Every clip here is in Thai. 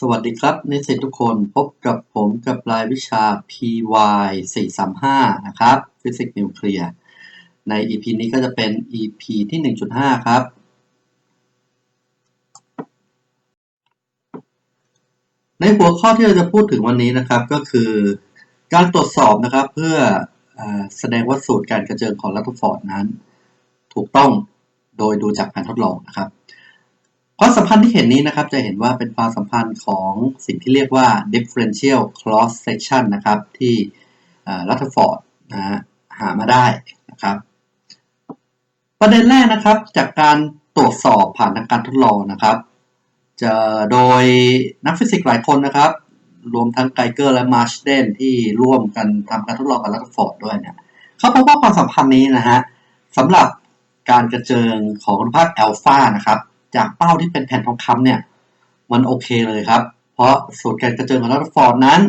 สวัสดีครับนิสิตทุกคนพบกับผมกับรายวิชา PY 435 นะครับ ฟิสิกส์นิวเคลียร์ ใน EP นี้ก็จะเป็น EP ที่ 1.5 ครับ ในหัวข้อที่เราจะพูดถึงวันนี้นะครับก็คือ การตรวจสอบนะครับเพื่ออแสดงว่าสูตรการกระเจิงของลัตเทอร์ฟอร์ดนั้น ถูกต้องโดยดูจากการทดลองนะครับ ความสัมพันธ์ที่เห็นนี้นะครับจะเห็นว่าเป็นความสัมพันธ์ของสิ่งที่เรียกว่า differential cross section นะครับ ที่ลัตเทอร์ฟอร์ดนะหามาได้นะครับ ประเด็นแรกนะครับจากการตรวจสอบผ่านทางการทดลองนะครับ จะโดยนักฟิสิกส์หลายคนนะครับ รวมทั้งไกเกอร์และมาร์ชเดนที่ร่วมกันทำการทดลองกับลัตเทอร์ฟอร์ดด้วยเนี่ยเขาพบว่าความสัมพันธ์นี้นะฮะสำหรับการกระเจิงของอนุภาคอัลฟานะครับ จากเป้าที่เป็นแผ่นทองคำเนี่ย มันโอเคเลยครับ เพราะสูตรการกระเจิงของลัตเทอร์ฟอร์ดนั้น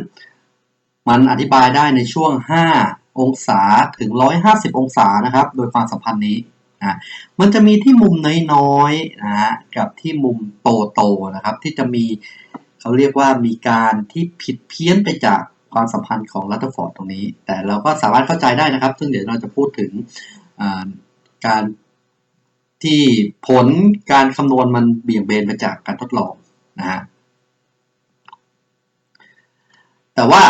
มันอธิบายได้ในช่วง 5 องศาถึง 150 องศานะครับ โดยความสัมพันธ์นี้นะมันจะมีที่มุมน้อยๆนะฮะกับที่มุมโตๆนะครับ ที่จะมีเขาเรียกว่ามีการที่ผิดเพี้ยนไปจากความสัมพันธ์ของลัตเทอร์ฟอร์ดตรงนี้ แต่เราก็สามารถเข้าใจได้นะครับ ซึ่งเดี๋ยวเราจะพูดถึงการ ที่ผลการคำนวณมันเบี่ยงเบนมาจากการทดลองนะฮะแต่ว่า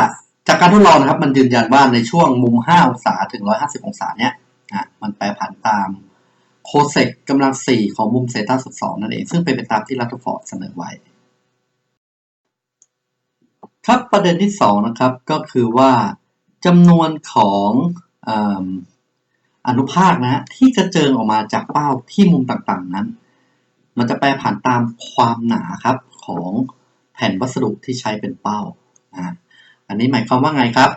จากการทดลองนะครับ มันยืนยันว่าในช่วงมุม 5 องศาถึง 150 องศาเนี่ยนะมันแปรผันตามโคเซกกำลัง 4 ของมุมเซตาสุด2นั่นเอง ซึ่งเป็นไปตามที่ลัตฟอร์ดเสนอไว้ ครับประเด็นที่ 2 นะครับก็คือว่าจำนวนของอ อนุภาคนะที่กระเจิงออกมาจากเป้าที่มุมต่างๆนั้น มันจะแปรผันตามความหนาครับของแผ่นวัสดุที่ใช้เป็นเป้านะอันนี้หมายความว่าไงครับ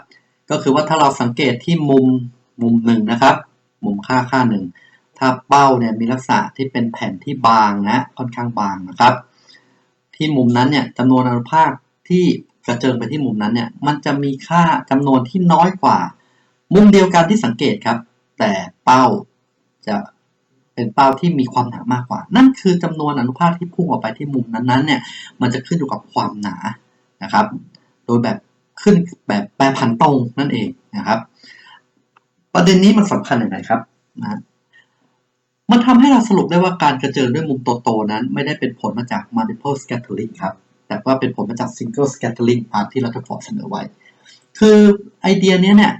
ก็คือว่าถ้าเราสังเกตที่มุมมุมหนึ่งนะครับ มุมค่าค่าหนึ่งถ้าเป้าเนี่ยมีลักษณะที่เป็นแผ่นที่บางนะค่อนข้างบางนะครับ ที่มุมนั้นเนี่ยจำนวนอนุภาคที่กระเจิงไปที่มุมนั้นเนี่ยมันจะมีค่าจำนวนที่น้อยกว่า มุมเดียวกันที่สังเกตครับ แต่เป้าจะเป็นเป้าที่มีความหนามากกว่า นั่นคือจำนวนอนุภาคที่พุ่งออกไปที่มุมนั้นๆเนี่ย มันจะขึ้นอยู่กับความหนานะครับ โดยแบบขึ้นแบบแปรผันตรงนั่นเองนะครับ ประเด็นนี้มันสำคัญอย่างไรครับนะมันทำให้เราสรุปได้ว่าการกระเจิงด้วยมุมโตๆนั้น ไม่ได้เป็นผลมาจาก multiple scattering ครับ แต่ว่าเป็นผลมาจาก single scattering ตามที่รัตฟอร์ดเสนอไว้ คือไอเดียนี้เนี่ย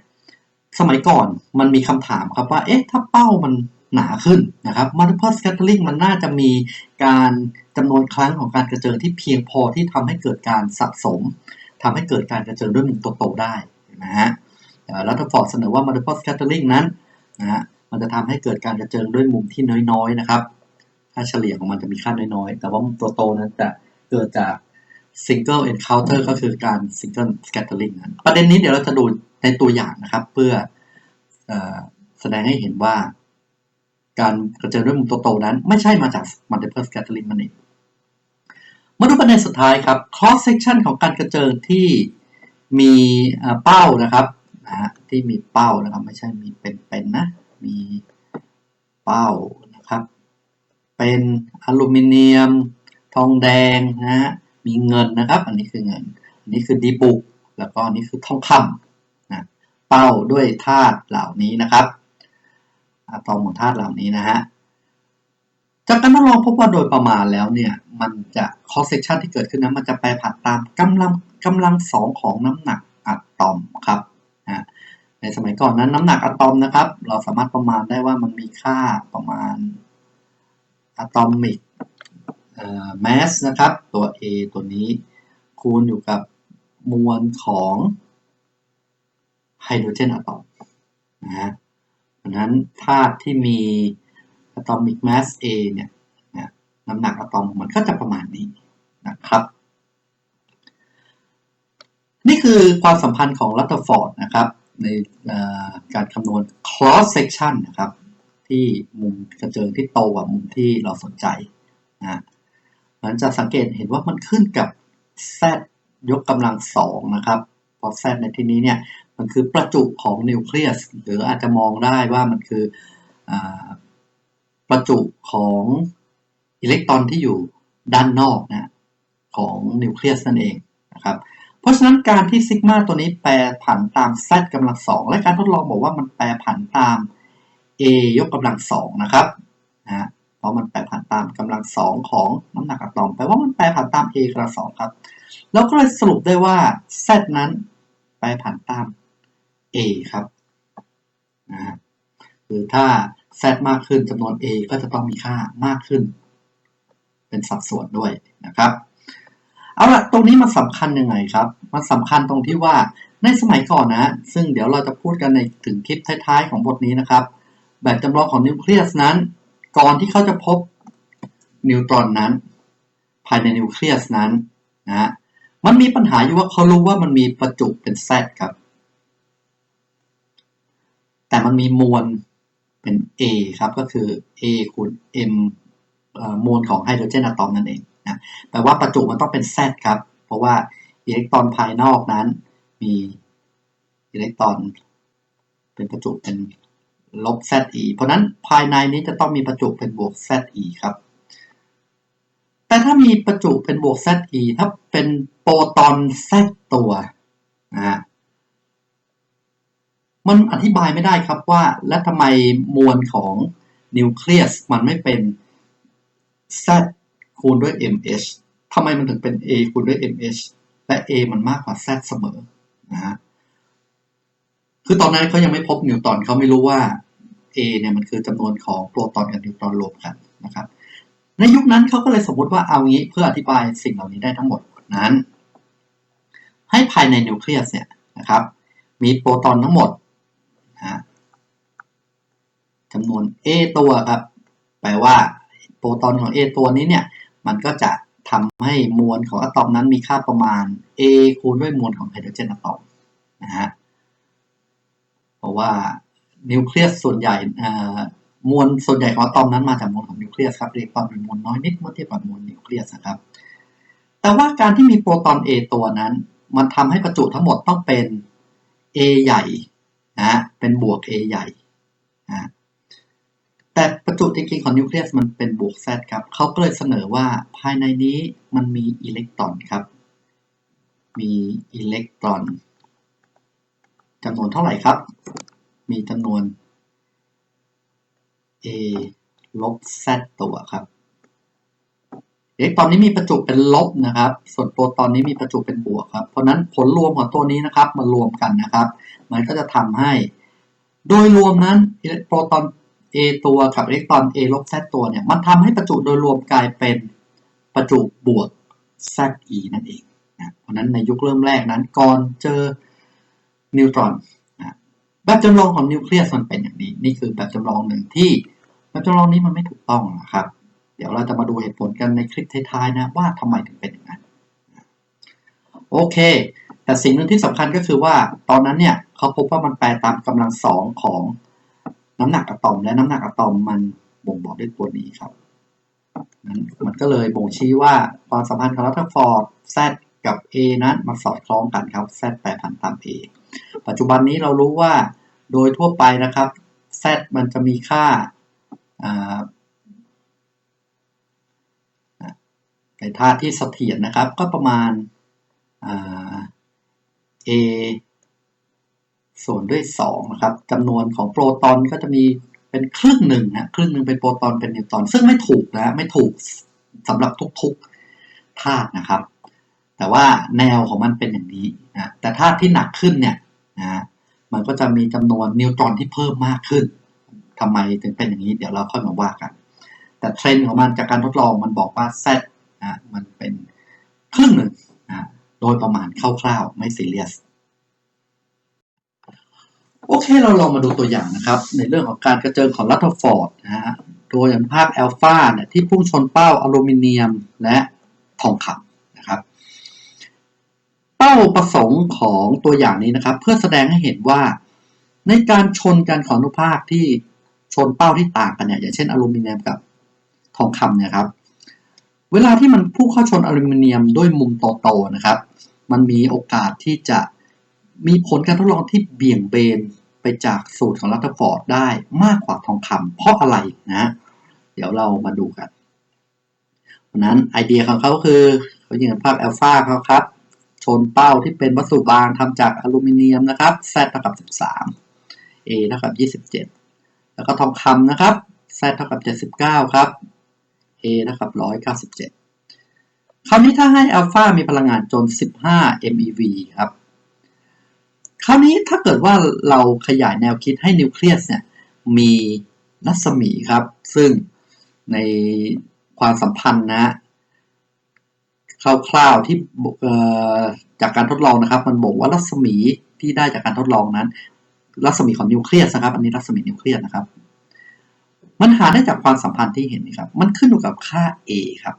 สมัยก่อนมันมีคำถามครับว่า เอ๊ะ ถ้าเป้ามันหนาขึ้นนะครับ multiple scattering มันน่าจะมีการจำนวนครั้งของการกระเจิงที่เพียงพอที่ทำให้เกิดการสะสมทำให้เกิดการกระเจิงด้วยมุมโตๆได้นะฮะรัตฟอร์ดเสนอว่า multiple scattering นั้นนะฮะมันจะทำให้เกิดการกระเจิงด้วยมุมที่น้อยๆนะครับค่าเฉลี่ยของมันจะมีค่าน้อยๆ แต่ว่ามุมโตๆนั้นจะเกิดจาก single encounter ก็คือการ single scattering นั้นประเด็นนี้เดี๋ยวเราจะดู ในตัวอย่างนะครับ เพื่อแสดงให้เห็นว่า การกระเจิงด้วยมุมโตๆนั้น ไม่ใช่มาจาก multiple scattering นั่นเองมาดูประเด็นสุดท้ายครับ cross section ของการกระเจิงที่มีเป้านะครับนะที่มีเป้านะครับ ไม่ใช่มีเป็นๆนะมีเป้านะครับ เป็นอลูมิเนียม ทองแดงนะฮะมีเงินนะครับ อันนี้คือเงิน อันนี้คือดีบุก แล้วก็อันนี้คือทองคำ เป้าด้วยธาตุเหล่านี้นะครับอะตอมของธาตุเหล่านี้นะฮะจากการทดลองพบว่าโดยประมาณแล้วเนี่ยมันจะ cross section ที่เกิดขึ้นนั้นมันจะแปรผันตามกำลังกำลังสองของน้ำหนักอะตอมครับนะในสมัยก่อนนั้นน้ำหนักอะตอมนะครับ เราสามารถประมาณได้ว่ามันมีค่าประมาณอะตอมิกเอ่อ mass นะครับ ตัว A ตัวนี้คูณอยู่กับมวลของ ไฮโดรเจนอะตอมนะฮะดังนั้นธาตุที่มี atomic mass A เนี่ยน้ำหนักอะตอมมันก็จะประมาณนี้นะครับ นี่คือความสัมพันธ์ของลัตเทอร์ฟอร์ดนะครับ ในการคำนวณ cross section นะครับ ที่มุมกระเจิงที่โตกว่ามุมที่เราสนใจนะมันจะสังเกตเห็นว่ามันขึ้นกับ z ยกกำลังสองนะครับ เพราะ z ในที่นี้เนี่ย มันคือประจุของนิวเคลียสหรืออาจจะมองได้ว่ามันคืออประจุของอิเล็กตรอนที่อยู่ด้านนอกนะของนิวเคลียสนั่นเองนะครับเพราะฉะนั้นการที่ซิกมาตัวนี้แปรผันตาม z กำลังสองและการทดลองบอกว่ามันแปรผันตาม a ยกกำลังสองนะครับนะเพราะมันแปรผันตามกำลังสองของน้ำหนักอะตอมแปลว่ามันแปรผันตาม a กำลังสองครับ แล้วก็เลยสรุปได้ว่า z นั้นแปรผันตาม a ครับนะฮะคือถ้า z มากขึ้นจำนวน a ก็จะต้องมีค่ามากขึ้น เป็นสัดส่วนด้วยนะครับ เอาละตรงนี้มันสำคัญยังไงครับ มันสำคัญตรงที่ว่าในสมัยก่อนนะ ซึ่งเดี๋ยวเราจะพูดกันในถึงคลิปท้ายๆ ของบทนี้นะครับ แบบจำลองของนิวเคลียสนั้น ก่อนที่เขาจะพบนิวตรอนนั้น ภายในนิวเคลียสนั้นนะมันมีปัญหาอยู่ว่าเขารู้ว่ามันมีประจุเป็น Z ครับ แต่มันมีมวลเป็น A ครับ ก็คือ A คูณ M เอ่อมวลของไฮโดรเจนอะตอมนั่นเองนะแปลว่าประจุมันต้องเป็น Z ครับ เพราะว่าอิเล็กตรอนภายนอกนั้น มีอิเล็กตรอน เป็นประจุเป็นลบ Ze เพราะนั้นภายในนี้จะต้องมีประจุเป็นบวก Ze ครับ แต่ถ้ามีประจุเป็นบวก Ze ถ้าเป็นโปรตอน Z ตัวนะ มันอธิบายไม่ได้ครับว่า และทำไมมวลของนิวเคลียสมันไม่เป็น Z คูณด้วย mh ทำไมมันถึงเป็น A คูณด้วย mh และ A มันมากกว่า Z เสมอนะฮะคือตอนนั้นเขายังไม่พบนิวตอนเขาไม่รู้ว่า A เนี่ยมันคือจำนวนของโปรตอนกับนิวตรอนรวมกันนะครับ ในยุคนั้นเขาก็เลยสมมติว่าเอางี้เพื่ออธิบายสิ่งเหล่านี้ได้ทั้งหมดนั้น ให้ภายในนิวเคลียสเนี่ยนะครับ มีโปรตอนทั้งหมด จำนวน A ตัวครับ แปลว่าโปรตอนของ A ตัวนี้เนี่ย มันก็จะทำให้มวลของอะตอมนั้นมีค่าประมาณ A คูณด้วยมวลของไฮโดรเจนอะตอมนะฮะ เพราะว่านิวเคลียสส่วนใหญ่มวลส่วนใหญ่ของอะตอมนั้นมาจากมวลของนิวเคลียสครับอิเล็กตรอนมีมวลน้อยนิดเมื่อเทียบกับมวลนิวเคลียสนะครับ แต่ว่าการที่มีโปรตอน A ตัวนั้น มันทำให้ประจุทั้งหมดต้องเป็น A ใหญ่นะเป็นบวก A ใหญ่นะ แต่ประจุจริงๆของนิวเคลียสมันเป็นบวก Z ครับเขาก็เลยเสนอว่าภายในนี้มันมีอิเล็กตรอนครับ มีอิเล็กตรอนจำนวนเท่าไหร่ครับ มีจำนวน A ลบ Z ตัวครับอิเล็กตรอนนี้มีประจุเป็นลบนะครับ ส่วนโปรตอนนี้มีประจุเป็นบวกครับ เพราะนั้นผลรวมของตัวนี้นะครับมารวมกันนะครับ มันก็จะทำให้ โดยรวมนั้นโปรตอน A ตัวกับอิเล็กตรอน A ลบ Z ตัวเนี่ย มันทำให้ประจุโดยรวมกลายเป็นประจุบวก Ze นั่นเองนะเพราะนั้นในยุคเริ่มแรกนั้นก่อนเจอนิวตรอนนะแบบจำลองของนิวเคลียสมันเป็นอย่างนี้ นี่คือแบบจำลองหนึ่งที่แบบจำลองนี้มันไม่ถูกต้องนะครับ เดี๋ยวเราจะมาดูเหตุผลกันในคลิปท้ายๆนะว่าทำไมถึงเป็นอย่างนั้นโอเค แต่สิ่งหนึ่งที่สำคัญก็คือว่าตอนนั้นเนี่ยเขาพบว่ามันแปรตามกำลังสองของ น้ำหนักอะตอมและน้ำหนักอะตอมมันบ่งบอกด้วยตัวนี้ครับนั้นมันก็เลยบ่งชี้ว่าความสัมพันธ์ของรัตฟอร์ด Z กับ A นั้นมันสอดคล้องกันครับ Z แปรผันตาม A ปัจจุบันนี้เรารู้ว่าโดยทั่วไปนะครับ Z มันจะมีค่าในธาตุที่เสถียรนะครับ ก็ประมาณ A ส่วนด้วย2นะครับจำนวนของโปรตอนก็จะมีเป็นครึ่งหนึ่งนะครึ่งหนึ่งเป็นโปรตอนเป็นนิวตรอน ซึ่งไม่ถูกนะไม่ถูกสำหรับทุกๆธาตุนะครับ แต่ว่าแนวของมันเป็นอย่างนี้นะแต่ธาตุที่หนักขึ้นเนี่ยนะมันก็จะมีจำนวนนิวตรอนที่เพิ่มมากขึ้นทำไมถึงเป็นอย่างนี้เดี๋ยวเราค่อยมาว่ากัน แต่เทรนด์ของมันจากการทดลองมันบอกว่า Z นะมันเป็นครึ่งหนึ่งนะโดยประมาณคร่าวๆไม่ซีเรียส โอเค เราลองมาดูตัวอย่างนะครับ ในเรื่องของการกระเจิงของลัตเทอร์ฟอร์ดนะฮะโดยอนุภาคแอลฟาเนี่ยที่พุ่งชนเป้าอลูมิเนียมและทองคำนะครับ เป้าประสงค์ของตัวอย่างนี้นะครับ เพื่อแสดงให้เห็นว่า ในการชนกันของอนุภาคที่ชนเป้าที่ต่างกันเนี่ยอย่างเช่นอลูมิเนียมกับทองคำเนี่ยครับเวลาที่มันพุ่งเข้าชนอลูมิเนียมด้วยมุมโตๆนะครับ มันมีโอกาสที่จะ มีผลการทดลองที่เบี่ยงเบนไปจากสูตรของรัตฟอร์ดได้มากกว่าทองคำเพราะอะไรนะ เดี๋ยวเรามาดูกันเพราะนั้นไอเดียของเขาคือเขายิงอนุภาคอัลฟาเขาครับ ชนเป้าที่เป็นวัสดุบางทำจากอลูมิเนียมนะครับ Z เท่ากับ 13 A เท่ากับ 27 แล้วก็ทองคำนะครับ Z เท่ากับ 79 ครับ A เท่ากับ 197คราวนี้ถ้าให้อัลฟามีพลังงานจน 15 MeV ครับ คราวนี้ถ้าเกิดว่าเราขยายแนวคิดให้นิวเคลียสเนี่ยมีรัศมีครับ ซึ่งในความสัมพันธ์นะคร่าวๆที่จากการทดลองนะครับ มันบอกว่ารัศมีที่ได้จากการทดลองนั้น รัศมีของนิวเคลียสนะครับ อันนี้รัศมีนิวเคลียสนะครับ มันหาได้จากความสัมพันธ์ที่เห็นนะครับ มันขึ้นอยู่กับค่า a ครับ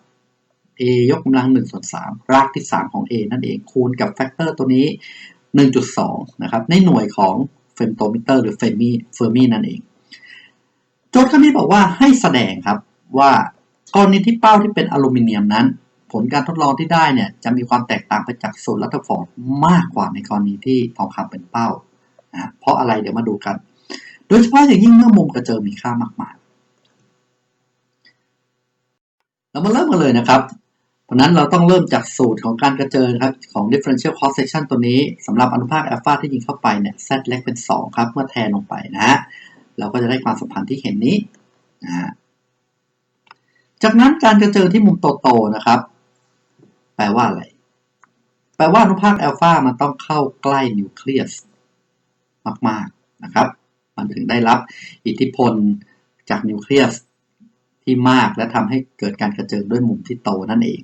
a ยกกำลัง1ส่วน3รากที่ 3 ของ a นั่นเองคูณกับแฟกเตอร์ตัวนี้ 1.2 นะครับ ในหน่วยของเฟมโตมิเตอร์หรือเฟมีเฟอร์มีนั่นเอง โจทย์ข้อนี้บอกว่าให้แสดงครับว่ากรณีที่เป้าที่เป็นอลูมิเนียมนั้น ผลการทดลองที่ได้เนี่ยจะมีความแตกต่างไปจากสูตรลัตเทอร์ฟอร์ดมากกว่าในกรณีที่ทองคำเป็นเป้านะเพราะอะไรเดี๋ยวมาดูกัน โดยเฉพาะอย่างยิ่งเมื่อมุมกระเจิงมีค่ามากๆเรามาเริ่มกันเลยนะครับ เพราะนั้นเราต้องเริ่มจากสูตรของการกระเจิงครับของ differential cross section ตัวนี้สำหรับอนุภาคอัลฟาที่ยิงเข้าไปเนี่ย z เล็กเป็น 2 ครับเมื่อแทนลงไปนะฮะเราก็จะได้ความสัมพันธ์ที่เห็นนี้นะฮะจากนั้นการกระเจิงที่มุมโตๆนะครับ แปลว่าอะไร แปลว่าอนุภาคอัลฟามันต้องเข้าใกล้นิวเคลียสมากๆนะครับ มันถึงได้รับอิทธิพลจากนิวเคลียสที่มากและทำให้เกิดการกระเจิงด้วยมุมที่โตนั่นเอง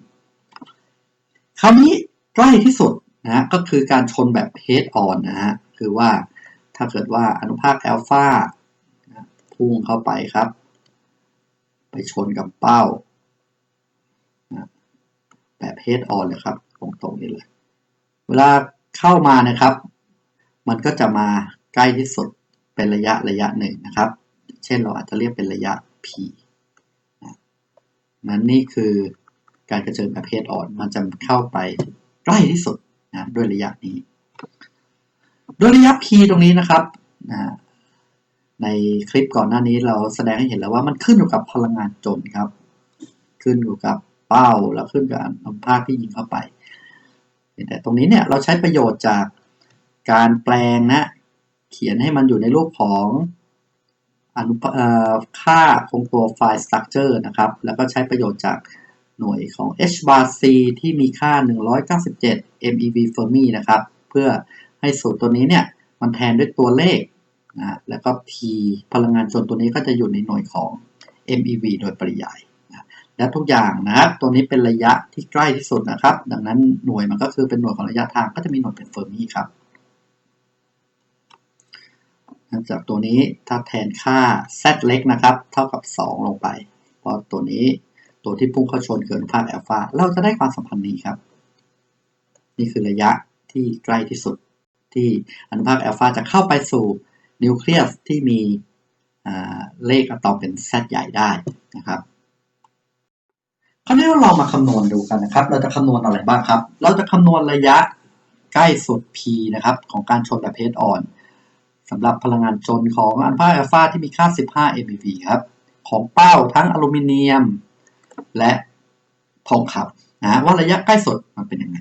คราวนี้ใกล้ที่สุดนะก็คือการชนแบบ head on นะฮะคือว่าถ้าเกิดว่าอนุภาคแอลฟาพุ่งเข้าไปครับ ไปชนกับเป้าแบบ head on เลยครับ ตรงๆนี้เลย เวลาเข้ามานะครับ มันก็จะมาใกล้ที่สุดเป็นระยะระยะหนึ่งนะครับ เช่นเราอาจจะเรียกเป็นระยะ p นั้นนี่คือ การกระเจิงแบบ head on มันจะเข้าไปใกล้ที่สุดนะด้วยระยะนี้ด้วยระยะ p ตรงนี้นะครับนะในคลิปก่อนหน้านี้เราแสดงให้เห็นแล้วว่ามันขึ้นอยู่กับพลังงานจนครับ ขึ้นอยู่กับเป้าแล้วขึ้นกับอนุภาคที่ยิงเข้าไป แต่ตรงนี้เนี่ยเราใช้ประโยชน์จากการแปลงนะ เขียนให้มันอยู่ในรูปของอนุค่าคงตัวไฟล์ structure นะครับ แล้วก็ใช้ประโยชน์จาก หน่วยของ h bar c ที่มีค่า 197 MeV Fermi นะครับ เพื่อให้สูตรตัวนี้เนี่ย มันแทนด้วยตัวเลขนะแล้วก็ P พลังงานจนตัวนี้ก็จะอยู่ในหน่วยของ MeV โดยปริยายนะและทุกอย่างนะครับ ตัวนี้เป็นระยะที่ใกล้ที่สุดนะครับ ดังนั้นหน่วยมันก็คือเป็นหน่วยของระยะทางก็จะมีหน่วยเป็นเฟอร์มีครับจากตัวนี้ถ้าแทนค่า z เล็กนะครับ เท่ากับ 2 ลงไป เพราะตัวนี้ ตัวที่พุ่งเข้าชนเกินภาคอัลฟาเราจะได้ความสัมพันธ์นี้ครับ นี่คือระยะที่ใกล้ที่สุด ที่อนุภาคแอลฟาจะเข้าไปสู่นิวเคลียสที่มีเลขอะตอมเป็น Z ใหญ่ได้นะครับคราวนี้เราลองมาคำนวณดูกันนะครับ เราจะคำนวณอะไรบ้างครับ เราจะคำนวณระยะใกล้สุด P นะครับ ของการชนแบบเพจอ่อนสำหรับพลังงานชนของอัลฟาอัลฟาที่มีค่า 15 MeV ครับ ของเป้าทั้งอลูมิเนียม และทองคำนะว่าระยะใกล้สุดมันเป็นยังไง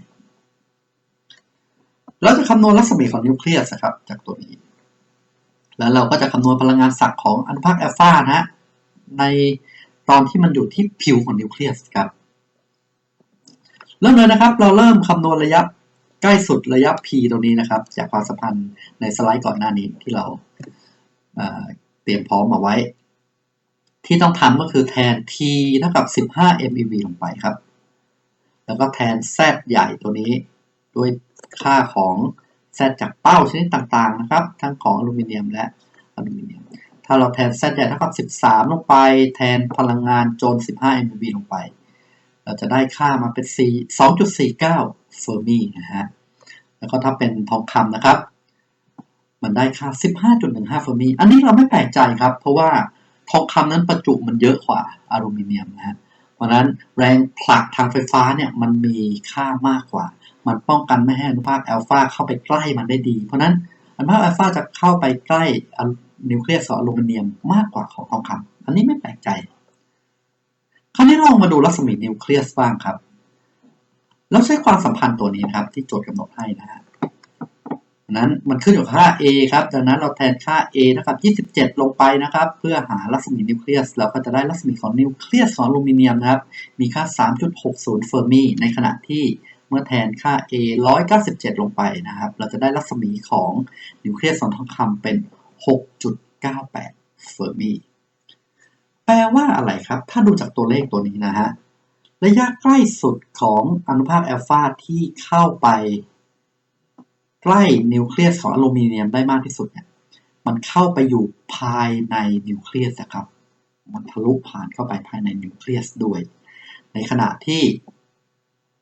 เราจะคำนวณรัศมีของนิวเคลียสครับจากตัวนี้ แล้วเราก็จะคำนวณพลังงานศักของอนุภาคแอลฟานะในตอนที่มันอยู่ที่ผิวของนิวเคลียสครับเริ่มเลยนะครับ เราเริ่มคำนวณระยะใกล้สุดระยะ p ตรงนี้นะครับ จากความสัมพันธ์ในสไลด์ก่อนหน้านี้ที่เราเตรียมพร้อมมาไว้ ที่ต้องทำก็คือแทน t เท่ากับ 15 MeV ลงไปครับ แล้วก็แทน z ใหญ่ตัวนี้ ด้วยค่าของแซจากเป้าชนิดต่างๆนะครับ ทั้งของอลูมิเนียมและอลูมิเนียม ถ้าเราแทนแซใหญ่เท่ากับ 13 ลงไป แทนพลังงานโจน15 MeV ลงไป เราจะได้ค่ามาเป็น 2.49 เฟอร์มีนะฮะ แล้วก็ถ้าเป็นทองคำนะครับ มันได้ค่า 15.15 เฟอร์มีอันนี้เราไม่แปลกใจครับ เพราะว่า ทองคำนั้นประจุมันเยอะกว่าอลูมิเนียมนะฮะเพราะนั้นแรงผลักทางไฟฟ้าเนี่ยมันมีค่ามากกว่า มันป้องกันไม่ให้อนุภาคอัลฟาเข้าไปใกล้มันได้ดี เพราะนั้นอนุภาคอัลฟาจะเข้าไปใกล้นิวเคลียสอลูมิเนียมมากกว่าของทองคำอันนี้ไม่แปลกใจ คราวนี้ลองมาดูรัศมีนิวเคลียสบ้างครับ แล้วใช้ความสัมพันธ์ตัวนี้ครับที่โจทย์กำหนดให้นะฮะ นั้นมันขึ้นอยู่กับค่า a ครับดังนั้นเราแทนค่า a นะครับ27 ลงไปนะครับ เพื่อหารัศมีนิวเคลียส เราก็จะได้รัศมีของนิวเคลียสของอลูมิเนียมนะครับ มีค่า 3.60 เฟอร์มีในขณะที่เมื่อแทนค่า a 197 ลงไปนะครับ เราจะได้รัศมีของนิวเคลียสของทองคำเป็น 6.98 เฟอร์มีแปลว่าอะไรครับ ถ้าดูจากตัวเลขตัวนี้นะฮะ ระยะใกล้สุดของอนุภาคแอลฟาที่เข้าไป ใกล้นิวเคลียสของอลูมิเนียมได้มากที่สุดเนี่ยมันเข้าไปอยู่ภายในนิวเคลียสนะครับ มันทะลุผ่านเข้าไปภายในนิวเคลียสด้วย ในขณะที่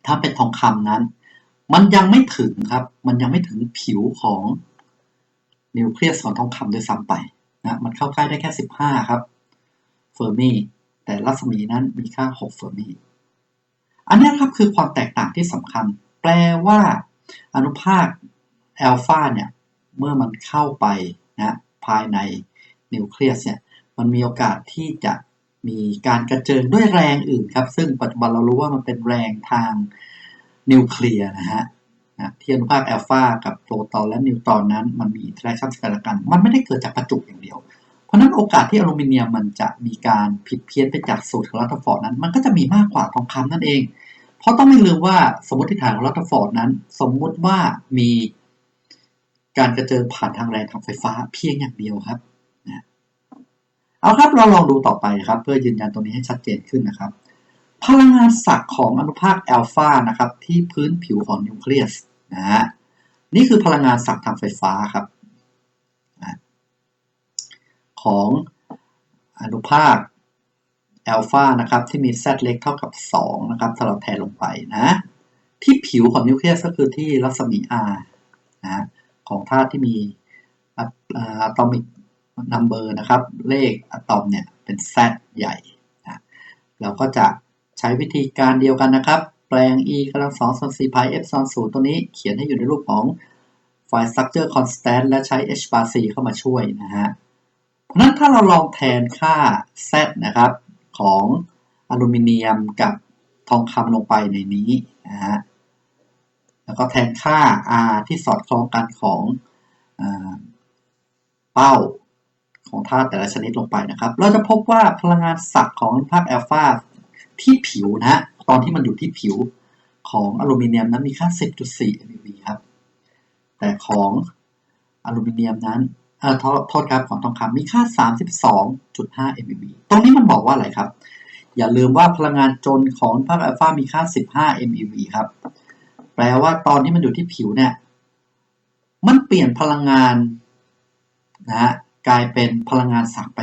ถ้าเป็นทองคำนั้น มันยังไม่ถึงครับ มันยังไม่ถึงผิวของนิวเคลียสของทองคำด้วยซ้ำไปนะมันเข้าใกล้ได้แค่ 15 ครับเฟอร์มีแต่รัศมีนั้นมีค่า 6 เฟอร์มีอันนี้ครับคือความแตกต่างที่สำคัญ แปลว่าอนุภาค แอลฟาเนี่ยเมื่อมันเข้าไปนะภายในนิวเคลียสเนี่ยมันมีโอกาสที่จะมีการกระเจิงด้วยแรงอื่นครับ ซึ่งปัจจุบันเรารู้ว่ามันเป็นแรงทางนิวเคลียร์นะฮะนะที่อนุภาคแอลฟากับโปรตอนและนิวตรอนนั้น มันมีอินเทอร์แอคชั่นกันและกัน มันไม่ได้เกิดจากประจุอย่างเดียว เพราะนั้นโอกาสที่อลูมิเนียมมันจะมีการผิดเพี้ยนไปจากสูตรของรัตเทอร์ฟอร์ดนั้น มันก็จะมีมากกว่าทองคำนั่นเอง เพราะต้องไม่ลืมว่าสมมติฐานของรัตเทอร์ฟอร์ดนั้น สมมุติว่ามี การกระเจิงผ่านทางแรงทางไฟฟ้าเพียงอย่างเดียวครับนะเอาครับเราลองดูต่อไปครับ เพื่อยืนยันตรงนี้ให้ชัดเจนขึ้นนะครับ พลังงานศักของอนุภาคแอลฟานะครับที่พื้นผิวของนิวเคลียสนะฮะนี่คือพลังงานศักทางไฟฟ้าครับนะของอนุภาคแอลฟานะครับที่มี z เล็กเท่ากับ 2 นะครับถ้าเราแทนลงไปนะ ที่ผิวของนิวเคลียสก็คือที่รัศมี r นะ ของธาตุที่มีอะตอมิกนัมเบอร์นะครับ เลขอะตอมเนี่ยเป็น Z ใหญ่นะเราก็จะใช้วิธีการเดียวกันนะครับ แปลง e กำลังสองส่วน4 pi f ส่วน0ตัวนี้เขียนให้อยู่ในรูปของไฟล์ structure constant และใช้ h bar c เข้ามาช่วยนะฮะเพราะนั้นถ้าเราลองแทนค่า Z นะครับ ของอลูมิเนียมกับทองคำลงไปในนี้นะฮะ แล้วก็แทนค่า R ที่สอดคล้องกันของเป้าของธาตุแต่ละชนิดลงไปนะครับ เราจะพบว่าพลังงานศักของภาคแอลฟาที่ผิวนะฮะตอนที่มันอยู่ที่ผิวของอลูมิเนียมนั้นมีค่า 10.4 MeV ครับ แต่ของอลูมิเนียมนั้นเอ่อโทษครับของทองคำมีค่า 32.5 MeV ตรงนี้มันบอกว่าอะไรครับ อย่าลืมว่าพลังงานจนของภาคแอลฟามีค่า 15 MeV ครับ ลว่าตอนที่มันอยู่ที่ผิวเนี่ย มันเปลี่ยนพลังงานนะฮะกลายเป็นพลังงานสักไป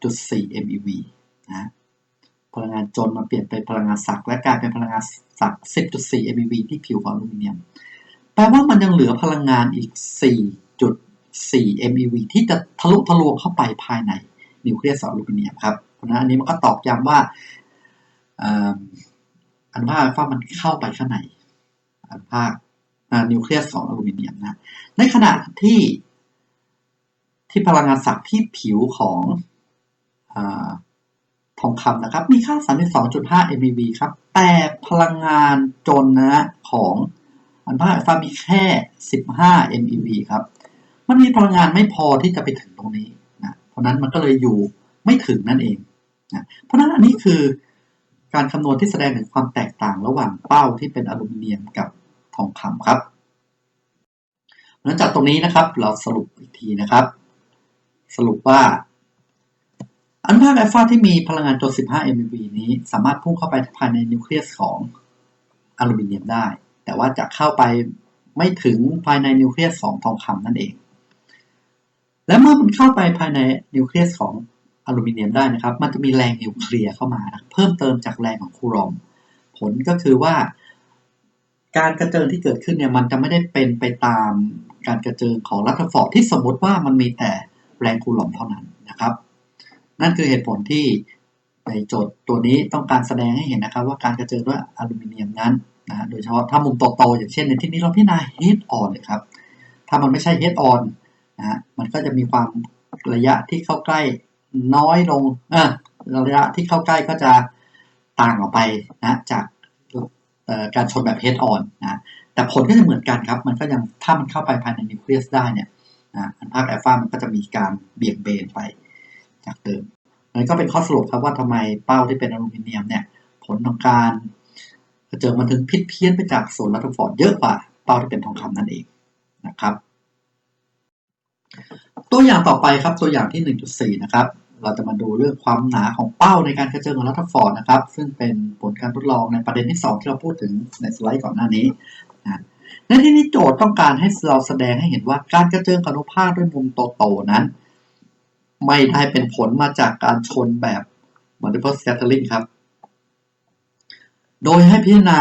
10.4 MeV นะพลังงานจนมาเปลี่ยนเป็นพลังงานสักและกลายเป็นพลังงานสัก 10.4 MeV ที่ผิวของอลูมิเนียม แปลว่ามันยังเหลือพลังงานอีก 4.4 MeV ที่จะทะลุทะลวงเข้าไปภายในนิวเคลียสอลูมิเนียมครับ เพราะนั้นอันนี้มันก็ตอกย้ำว่าอนุภาคอัลฟามันเข้าไปข้างใน ภาคนิวเคลียสของอลูมิเนียมนะในขณะที่ที่พลังงานศักที่ผิวของอทองคำนะครับ มีค่า 32.5 MeV ครับ แต่พลังงานจนนะของอันภาคอัลฟามีแค่ 15 MeV ครับ มันมีพลังงานไม่พอที่จะไปถึงตรงนี้นะเพราะนั้นมันก็เลยอยู่ไม่ถึงนั่นเองนะเพราะนั้นอันนี้คือการคำนวณที่แสดงถึงความแตกต่างระหว่างเป้าที่เป็นอลูมิเนียมกับ ทองคำครับหลังจากตรงนี้นะครับเราสรุปอีกทีนะครับ สรุปว่า อนุภาคไอฟาที่มีพลังงานตัว15 MeV นี้สามารถพุ่งเข้าไปภายในนิวเคลียสของอลูมิเนียมได้ แต่ว่าจะเข้าไปไม่ถึงภายในนิวเคลียสของทองคำนั่นเอง และเมื่อมันเข้าไปภายในนิวเคลียสของอลูมิเนียมได้นะครับ มันจะมีแรงนิวเคลียร์เข้ามา เพิ่มเติมจากแรงของคูลอมผลก็คือว่า การกระเจิงที่เกิดขึ้นเนี่ยมันจะไม่ได้เป็นไปตามการกระเจิงของรัตฟอร์ดที่สมมติว่ามันมีแต่แรงคูลอมเท่านั้นนะครับ นั่นคือเหตุผลที่ในโจทย์ตัวนี้ต้องการแสดงให้เห็นนะครับ ว่าการกระเจิงด้วยอลูมิเนียมนั้นนะโดยเฉพาะถ้ามุมโตๆอย่างเช่นในที่นี้เราพิจารณา head on เลยครับ ถ้ามันไม่ใช่ head on นะมันก็จะมีความระยะที่เข้าใกล้น้อยลงเออระยะที่เข้าใกล้ก็จะต่างออกไปนะจาก การชนแบบ head on นะแต่ผลก็จะเหมือนกันครับ มันก็ยังถ้ามันเข้าไปภายในนิวเคลียสได้เนี่ยนะอันภาคแอลฟามันก็จะมีการเบี่ยงเบนไปจากเดิมนั่นก็เป็นข้อสรุปครับว่าทำไมเป้าที่เป็นอลูมิเนียมเนี่ยผลของการเจิงมันถึงพิษเพี้ยนไปจากโซนรัตฟอร์ดเยอะกว่าเป้าที่เป็นทองคำนั่นเองนะครับ ตัวอย่างต่อไปครับตัวอย่างที่ 1.4 นะครับ เราจะมาดูเรื่องความหนาของเป้าในการกระเจิงของรัตฟอร์ดนะครับ ซึ่งเป็นผลการทดลองในประเด็นที่ 2 ที่เราพูดถึงในสไลด์ก่อนหน้านี้นะในที่นี้โจทย์ต้องการให้เราแสดงให้เห็นว่าการกระเจิงอนุภาคด้วยมุมโตๆนั้น ไม่ได้เป็นผลมาจากการชนแบบ multiple scattering ครับ โดยให้พิจารณา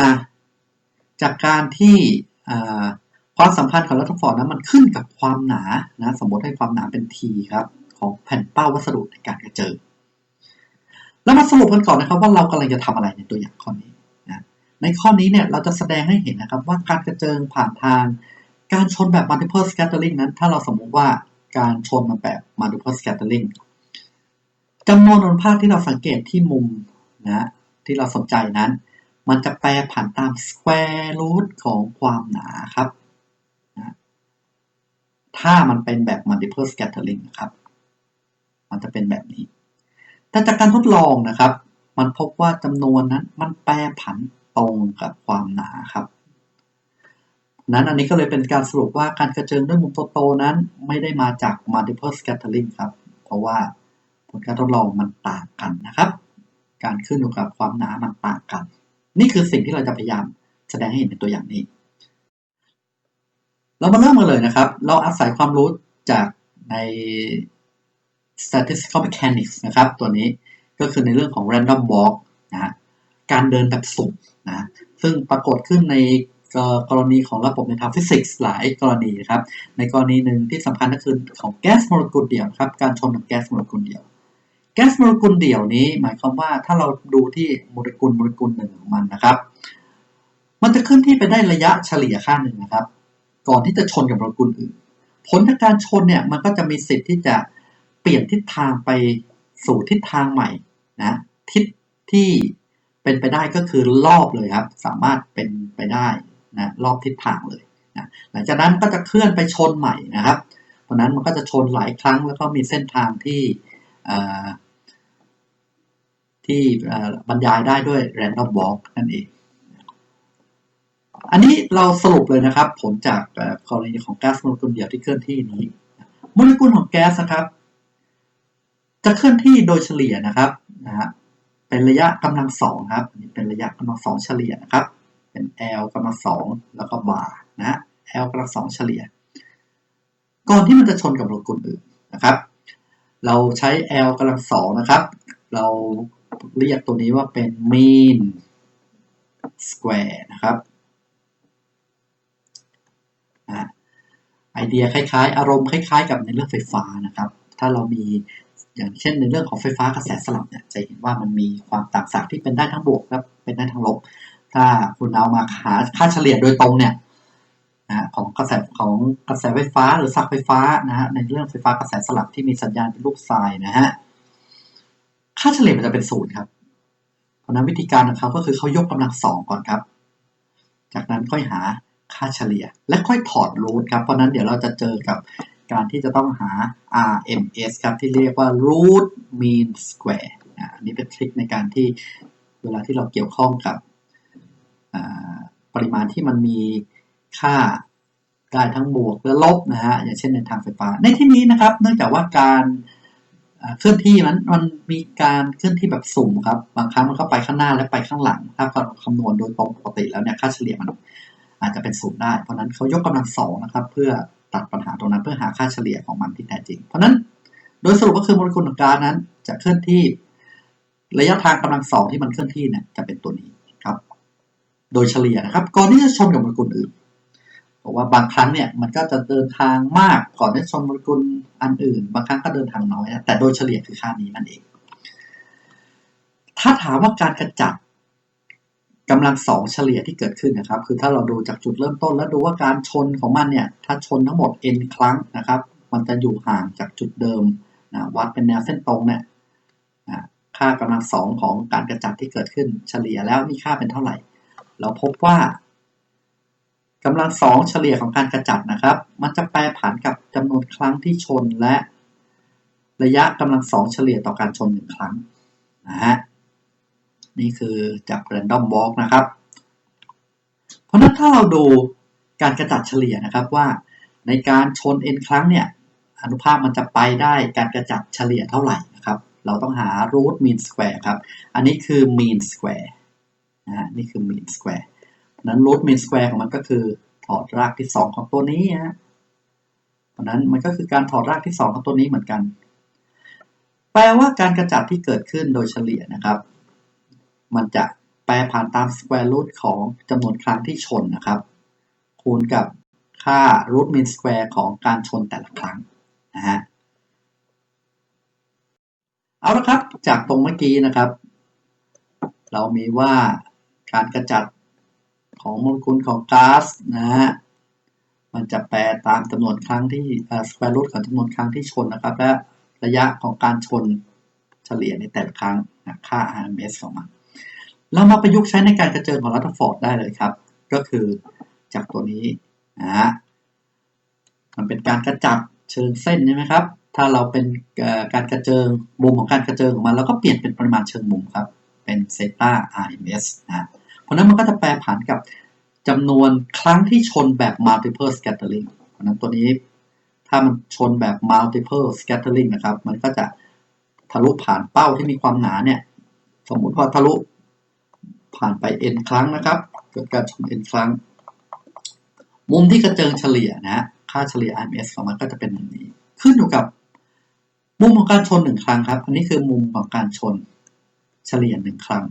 จากการที่ความสัมพันธ์ของรัตฟอร์ดนั้นมันขึ้นกับความหนานะสมมติให้ความหนาเป็น t ครับ ของแผ่นเป้าวัสดุในการกระเจิงแล้วมาสรุปกันก่อนนะครับว่าเรากำลังจะทำอะไรในตัวอย่างข้อนี้นะในข้อนี้เนี่ยเราจะแสดงให้เห็นนะครับว่าการกระเจิงผ่านทาง การชนแบบ multiple scattering นั้น ถ้าเราสมมติว่าการชนมาแบบ multiple scattering จำนวนอนุภาคที่เราสังเกตที่มุมนะที่เราสนใจนั้น มันจะแปรผันตาม square root ของความหนาครับนะถ้ามันเป็นแบบ multiple scattering นะครับ มันจะเป็นแบบนี้ แต่จากการทดลองนะครับ มันพบว่าจำนวนนั้นมันแปรผันตรงกับความหนาครับ นั้นอันนี้ก็เลยเป็นการสรุปว่าการกระเจิงด้วยมุมโตๆนั้น ไม่ได้มาจาก multiple scattering ครับ เพราะว่าผลการทดลองมันต่างกันนะครับ การขึ้นอยู่กับความหนามันต่างกัน นี่คือสิ่งที่เราจะพยายามแสดงให้เห็นในตัวอย่างนี้ เรามาเริ่มกันเลยนะครับ เราอาศัยความรู้จากใน statistical mechanics นะครับ ตัวนี้ก็คือในเรื่องของ random walk นะการเดินแบบสุ่มนะซึ่งปรากฏขึ้นในกรณีของระบบในทางฟิสิกส์หลายกรณีนะครับ ในกรณีหนึ่งที่สำคัญก็คือของแก๊สโมเลกุลเดี่ยวครับ การชนกับแก๊สโมเลกุลเดี่ยว แก๊สโมเลกุลเดี่ยวนี้ หมายความว่าถ้าเราดูที่โมเลกุลโมเลกุลหนึ่งของมันนะครับ มันจะขึ้นที่ไปได้ระยะเฉลี่ยค่าหนึ่งนะครับ ก่อนที่จะชนกับโมเลกุลอื่น ผลจากการชนเนี่ยมันก็จะมีสิทธิ์ที่จะ ปลี่ยนทิศทางไปสู่ทิศทางใหม่นะทิศที่เป็นไปได้ก็คือรอบเลยครับ สามารถเป็นไปได้นะรอบทิศทางเลยนะหลังจากนั้นก็จะเคลื่อนไปชนใหม่นะครับเพราะนั้นมันก็จะชนหลายครั้งแล้วก็มีเส้นทางที่ที่บรรยายได้ด้วย random walk นั่นเอง อันนี้เราสรุปเลยนะครับ ผลจากกรณีของแก๊สโมเลกุลเดียวที่เคลื่อนที่นี้โมเลกุลของแก๊สนะครับ จะเคลื่อนที่โดยเฉลี่ยนะครับนะฮะเป็นระยะกำลังสองครับนี่เป็นระยะกำลังสองเฉลี่ยนะครับ เป็น L กำลังสองแล้วก็บาร์นะ L กำลังสองเฉลี่ย ก่อนที่มันจะชนกับโมเลกุลอื่นนะครับ เราใช้ L กำลังสองนะครับ เราเรียกตัวนี้ว่าเป็น mean square นะครับไอเดียคล้ายๆ อารมณ์คล้ายๆ กับในเรื่องไฟฟ้านะครับ ถ้าเรามี อย่างเช่นในเรื่องของไฟฟ้ากระแสสลับเนี่ยจะเห็นว่ามันมีความต่างศักย์ที่เป็นได้ทั้งบวกและเป็นได้ทั้งลบ ถ้าคุณเอามาหาค่าเฉลี่ยโดยตรงเนี่ยนะของกระแสของกระแสไฟฟ้าหรือสักไฟฟ้านะฮะในเรื่องไฟฟ้ากระแสสลับที่มีสัญญาณเป็นลูกทรายนะฮะค่าเฉลี่ยมันจะเป็นศูนย์ครับเพราะนั้นวิธีการของเขาก็คือเขายกกำลังสองก่อนครับ จากนั้นค่อยหาค่าเฉลี่ยและค่อยถอดรูทครับเพราะนั้นเดี๋ยวเราจะเจอกับ การที่จะต้องหา RMS ครับ ที่เรียกว่า root mean square อันนี้เป็นทริคในการที่เวลาที่เราเกี่ยวข้องกับปริมาณที่มันมีค่าได้ทั้งบวกและลบนะฮะอย่างเช่นในทางไฟฟ้า ในที่นี้นะครับ เนื่องจากว่าการเคลื่อนที่นั้นมันมีการเคลื่อนที่แบบสุ่มครับบางครั้งมันก็ไปข้างหน้าและไปข้างหลัง ถ้าคำนวณโดยตรงปกติแล้วเนี่ยค่าเฉลี่ยมันอาจจะเป็นศูนย์ได้ เพราะนั้นเขายกกำลังสองนะครับ เพื่อ ตัดปัญหาตรงนั้นเพื่อหาค่าเฉลี่ยของมันที่แท้จริง เพราะนั้นโดยสรุปก็คือโมเลกุลของก๊าซนั้น จะเคลื่อนที่ระยะทางกำลังสองที่มันเคลื่อนที่เนี่ยจะเป็นตัวนี้ครับ โดยเฉลี่ยนะครับ ก่อนที่จะชนกับโมเลกุลอื่นบอกว่าบางครั้งเนี่ยมันก็จะเดินทางมากก่อนที่ชนโมเลกุลอันอื่น บางครั้งก็เดินทางน้อยแต่โดยเฉลี่ยคือค่านี้นั่นเอง ถ้าถามว่าการกระจัด กำลังสองเฉลี่ยที่เกิดขึ้นนะครับ คือถ้าเราดูจากจุดเริ่มต้นแล้วดูว่าการชนของมันเนี่ย ถ้าชนทั้งหมด n ครั้งนะครับ มันจะอยู่ห่างจากจุดเดิมนะวัดเป็นแนวเส้นตรงเนี่ยค่ากำลังสองของการกระจัดที่เกิดขึ้น เฉลี่ยแล้วมีค่าเป็นเท่าไหร่ เราพบว่ากำลังสองเฉลี่ยของการกระจัดนะครับ มันจะแปรผันกับจำนวนครั้งที่ชนและ ระยะกำลังสองเฉลี่ยต่อการชนหนึ่งครั้งนะฮะ นี่คือจาก random walk นะครับ เพราะนั้นถ้าเราดูการกระจัดเฉลี่ยนะครับว่าในการชน n ครั้งเนี่ยอนุภาคมันจะไปได้การกระจัดเฉลี่ยเท่าไหร่นะครับ เราต้องหา root mean square ครับ อันนี้คือ mean square นะฮะนี่คือ mean square เพราะนั้น root mean square ของมันก็คือถอดรากที่ 2 ของตัวนี้ฮะเพราะนั้นมันก็คือการถอดรากที่ 2 ของตัวนี้เหมือนกัน แปลว่าการกระจัดที่เกิดขึ้นโดยเฉลี่ยนะครับ มันจะแปลผ่านตาม square root ของจำนวนครั้งที่ชนนะครับ คูณกับค่า root mean square ของการชนแต่ละครั้งนะฮะเอาละครับ จากตรงเมื่อกี้นะครับ เรามีว่าการกระจัดของโมเลกุลของก๊าซนะฮะมันจะแปลตามจำนวนครั้งที่ square root ของจำนวนครั้งที่ชนนะครับ และระยะของการชนเฉลี่ยในแต่ละครั้งค่า RMS ของมัน เรามาประยุกต์ใช้ในการกระเจิงของรัตฟอร์ดได้เลยครับ ก็คือจากตัวนี้นะฮะมันเป็นการกระจัดเชิงเส้นใช่ไหมครับ ถ้าเราเป็นการกระเจิงมุมของการกระเจิงของมันเราก็เปลี่ยนเป็นปริมาณเชิงมุมครับ เป็นเซตา RMS นะเพราะนั้นมันก็จะแปรผันกับจำนวนครั้งที่ชนแบบ multiple scattering เพราะนั้นตัวนี้ถ้ามันชนแบบ multiple scattering นะครับ มันก็จะทะลุผ่านเป้าที่มีความหนาเนี่ย สมมุติว่าทะลุ ผ่านไป n ครั้งนะครับเกิดการชน n ครั้ง มุมที่กระเจิงเฉลี่ยนะค่าเฉลี่ย RMS ของมันก็จะเป็นมุมนี้ ขึ้นอยู่กับ มุมของการชนหนึ่งครั้งครับ อันนี้คือมุมของการชนเฉลี่ยหนึ่งครั้ง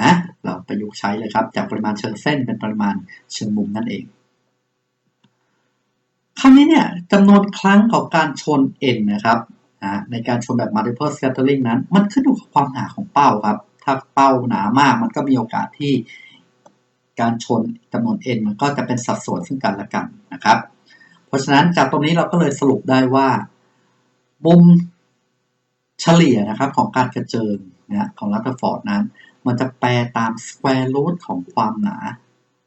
ฮะเราประยุกต์ใช้เลยครับ จากปริมาณเชิงเส้นเป็นปริมาณเชิงมุมนั่นเองคำนี้เนี่ยจำนวนครั้งของการชน n นะครับ ในการชนแบบ multiple scattering นั้น มันขึ้นอยู่กับความหนาของเป้าครับ ถ้าเป้าหนามากมันก็มีโอกาสที่การชนจำนวน n มันก็จะเป็นสัดส่วนซึ่งกันและกันนะครับ เพราะฉะนั้นจากตรงนี้เราก็เลยสรุปได้ว่า มุมเฉลี่ยนะครับของการกระเจิงนะของรัตฟอร์ดนั้น มันจะแปลตาม square root ของความหนา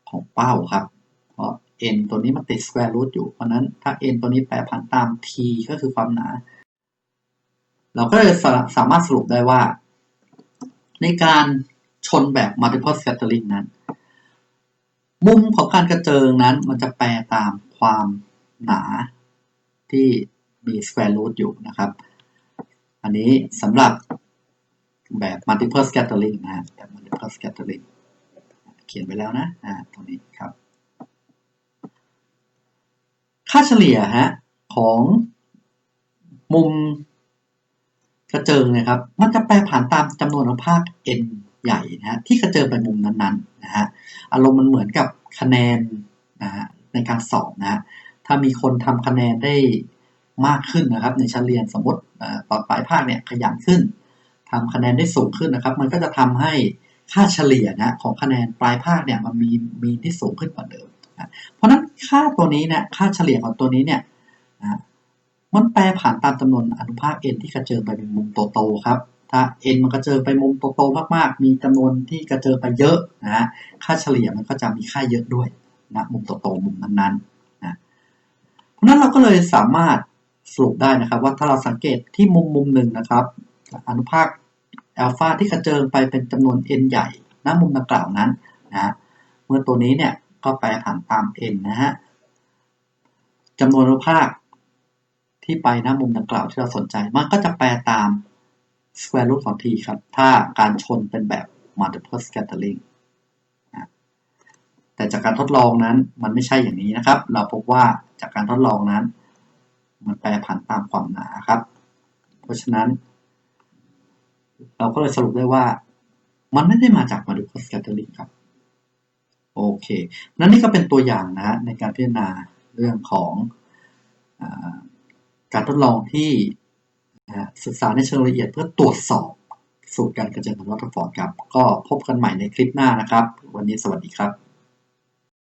ของเป้าครับ เพราะ n ตัวนี้มันติด square root อยู่ เพราะนั้นถ้า n ตัวนี้แปลผันตาม t ก็คือความหนา เราก็เลยสามารถสรุปได้ว่า ในการชนแบบ multiple scattering นั้น มุมของการกระเจิงนั้นมันจะแปลตามความหนาที่มี square root อยู่นะครับ อันนี้สำหรับแบบ multiple scattering นะแบบ multiple scattering เขียนไปแล้วนะอ่าตรงนี้ครับ ค่าเฉลี่ยฮะของมุม กระเจิงนะครับ มันจะแปรผันตามจำนวนอนุภาค n ใหญ่นะฮะที่กระเจิงไปมุมนั้นๆนะฮะอารมณ์มันเหมือนกับคะแนนนะฮะในการสอบนะถ้ามีคนทำคะแนนได้มากขึ้นนะครับ ในชั้นเรียนสมมติตอนปลายภาคเนี่ยขยันขึ้นทำคะแนนได้สูงขึ้นนะครับ มันก็จะทำให้ค่าเฉลี่ยนะของคะแนนปลายภาคเนี่ยมันมีมีที่สูงขึ้นกว่าเดิมนะเพราะฉะนั้นค่าตัวนี้เนี่ยค่าเฉลี่ยของตัวนี้เนี่ยนะ มันแปรผ่านตามจำนวนอนุภาค n ที่กระเจิงไปเป็นมุมโตๆครับ ถ้า n มันกระเจิงไปมุมโตๆมากๆ มีจำนวนที่กระเจิงไปเยอะนะ ค่าเฉลี่ยมันก็จะมีค่าเยอะด้วยนะมุมโตๆมุมนั้นๆนะเพราะนั้นเราก็เลยสามารถสรุปได้นะครับว่าถ้าเราสังเกตที่มุมมุมหนึ่งนะครับ อนุภาคอัลฟาที่กระเจิงไปเป็นจำนวน n ใหญ่ณมุมดังกล่าวนั้นนะเมื่อตัวนี้เนี่ยก็แปรผันตาม n นะฮะจำนวนอนุภาค ที่ไปณมุมดังกล่าวที่เราสนใจ มันก็จะแปลตาม square root ของ t ครับ ถ้าการชนเป็นแบบ multiple scattering นะแต่จากการทดลองนั้นมันไม่ใช่อย่างนี้นะครับ เราพบว่าจากการทดลองนั้น มันแปรผันตามความหนาครับ เพราะฉะนั้น เราก็เลยสรุปได้ว่า มันไม่ได้มาจาก multiple scattering ครับ โอเค นั้นนี่ก็เป็นตัวอย่างนะฮะในการพิจารณาเรื่องของ การทดลองที่ศึกษาในเชิงละเอียดเพื่อตรวจสอบสูตรการกระจายของวัตถฟอร์ดครับ ก็พบกันใหม่ในคลิปหน้านะครับ วันนี้สวัสดีครับ